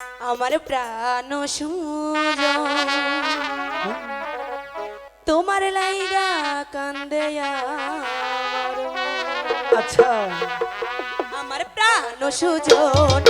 আমার প্রাণ সুজ তোমার লাইগা কান্দে আচ্ছা। আমার প্রাণ সুজন